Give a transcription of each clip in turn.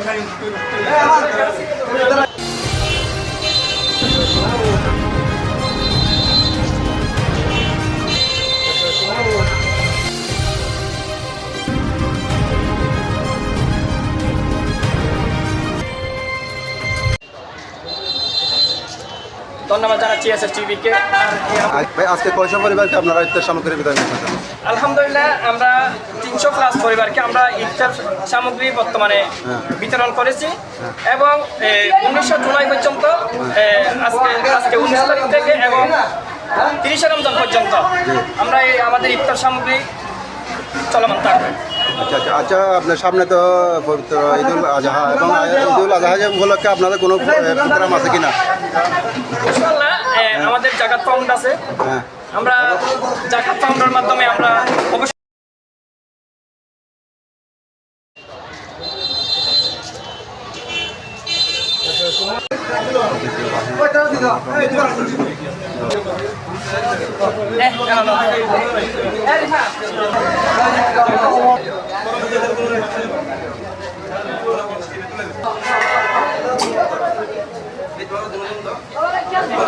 Thank you. ধন্যবাদ জানাচ্ছি S S টিভিকে ভাই আজকে কয়শো পরিবারকে আপনারা ইফতার সামগ্রী বিতরণ করতেছেন আলহামদুলিল্লাহ আমরা তিনশো প্লাস পরিবারকে আমরা ইফতার সামগ্রী বর্তমানে হ্যাঁ। বিতরণ করেছি এবং উনিশশো জুলাই পর্যন্ত আজকে আজকে উনিশ তারিখ থেকে এবং তিরিশে রমজান পর্যন্ত আমরা এই আমাদের ইফতার সামগ্রী চলমান থাকবে। আচ্ছা আচ্ছা আচ্ছা আপনার সামনে তো পবিত্র ঈদুল আজহা এবং ঈদুল আজহা যে উপলক্ষে আপনাদের কোনো প্রোগ্রাম আছে কিনা? ইনশাআল্লাহ আমাদের জাকাত ফাউন্ড আছে। হ্যাঁ। আমরা জাকাত ফাউন্ডের মাধ্যমে আমরা অবশ্যই Eh, no, no deja. হ্যাঁ জাস্ট টিভি দরকার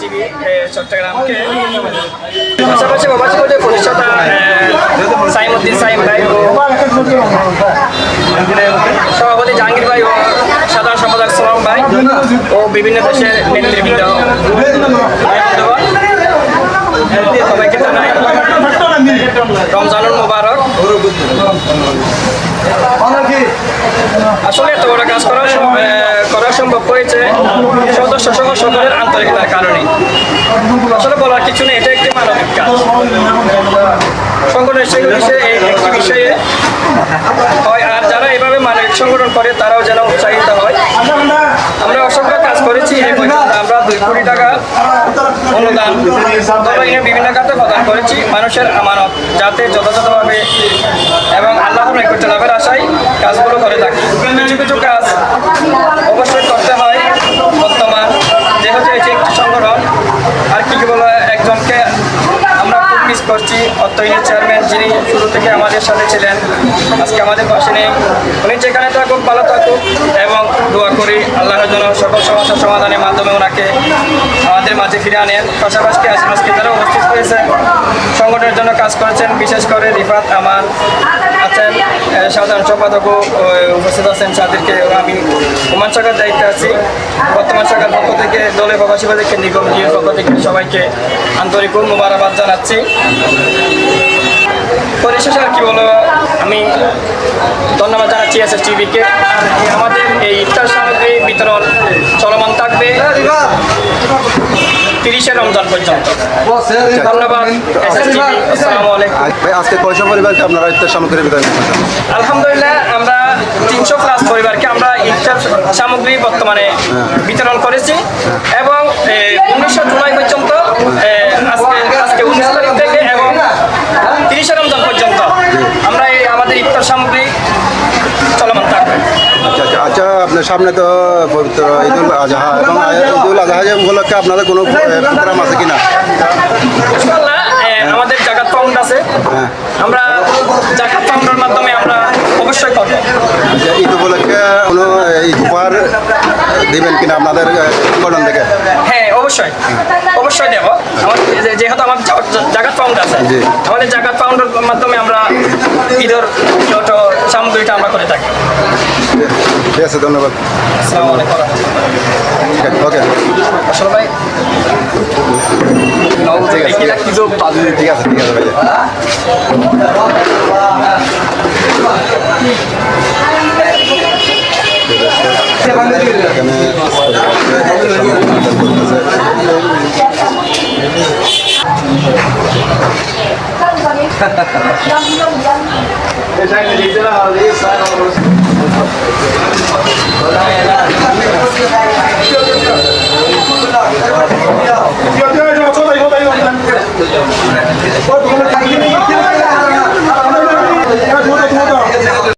টিভি সভাপতি জাহাঙ্গীর ভাই ও সাধারণ সম্পাদক সালাম ভাই ও বিভিন্ন দেশের নেতৃবৃন্দ। রমজানুল মুবারক। আসলে এত কাজ করা করা সম্ভব হয়েছে সদস্য সহ সকলের আন্তরিকতার কারণে। আসলে বলার কিছু নেই, এটা একটি মানবিক কাজ। বিষয়ে এই একটি বিষয়ে হয়, আর যারা এভাবে মানবিক সংগঠন করে, তারাও যেন উৎসাহিত হয়। আমরা অসংখ্য কাজ করেছি আমরা দুই কোটি টাকা অনুদান বিভিন্ন খাতে প্রদান করেছি মানুষের আমানত, যাতে যথাযথভাবে এবং আল্লাহর নৈকট্য লাভের আশায় কাজগুলো করে থাকি। কিছু কিছু কাজ অবশ্যই করতে হয় বর্তমান যেহেতু এটি একটি সংগঠন আর কি কি বলো একজনকে আমরা খুব মিস করছি। অর্থহীনের চেয়ারম্যান যিনি শুরু থেকে আমাদের সাথে ছিলেন, আজকে আমাদের পাশে নেই। উনি যেখানে থাকুক, ভালো থাকুক এবং দোয়া করি আল্লাহর জন্য সকল সমস্যার সমাধানের মাধ্যমে ওনাকে আমাদের মাঝে ফিরে আনেন। পাশাপাশি আজকে যারা উপস্থিত হয়েছেন সংগঠনের জন্য কাজ করেছেন। বিশেষ করে রিফাত আমান আছেন সাধারণ সম্পাদকও উপস্থিত আছেন তাদেরকে আমি ওমান শাখার দায়িত্বে আছি। বর্তমান সরকার পক্ষ থেকে দলের প্রবাসী বাজার কেন্দ্রীয় কমিটির পক্ষ থেকে সবাইকে আন্তরিক ও মোবারকবাদ জানাচ্ছি। পরিশেষে আর কি বলো? আমি ধন্যবাদ জানাচ্ছি এস এস টিভিকে আমাদের এই ইফতার সামগ্রী বিতরণ চলমান থাকবে তিরিশে রমজান পর্যন্ত। ধন্যবাদ ভাই আজকে কয়শো পরিবারকে আপনারা ইফতার সামগ্রী বিতরণ আলহামদুলিল্লাহ আমরা তিনশো প্লাস পরিবারকে আমরা ইফতার সামগ্রী বর্তমানে বিতরণ করেছি। এবং উনিশশো জুলাই পর্যন্ত এ, আজকে আজকে উনিশ তারিখ থেকে এবং তিরিশে রমজান পর্যন্ত আমরা এই আমাদের ইফতার সামগ্রী চলমান থাকবে আচ্ছা আচ্ছা আচ্ছা আপনার সামনে তো পবিত্র ঈদুল আজহা এবং ঈদুল আজহা যে উপলক্ষে আপনাদের কোনো প্রোগ্রাম আছে কিনা? এ, আমাদের জাকাত ফাউন্ড আছে। হ্যাঁ। আমরা জাকাত ফাউন্ডের মাধ্যমে আমরা অবশ্যই করব। ঈদ উপলক্ষে কোনো ঈদ উপহার দিবেন কিনা আপনাদের গঠন সংগঠন থেকে হ্যাঁ অবশ্যই। অবশ্যই দেব। যেহেতু আমার জাগাত ফাউন্ড আছে। আমাদের জাগাত ফাউন্ডের মাধ্যমে আমরা ঈদের যত সামগ্রীটা আমরা করে থাকি। ঠিক আছে ধন্যবাদ। আসসালামু আলাইকুম ওকে। আসলে ভাই। ঠিক আছে ঠিক আছে। ঠিক আছে ঠিক আছে Wala yan.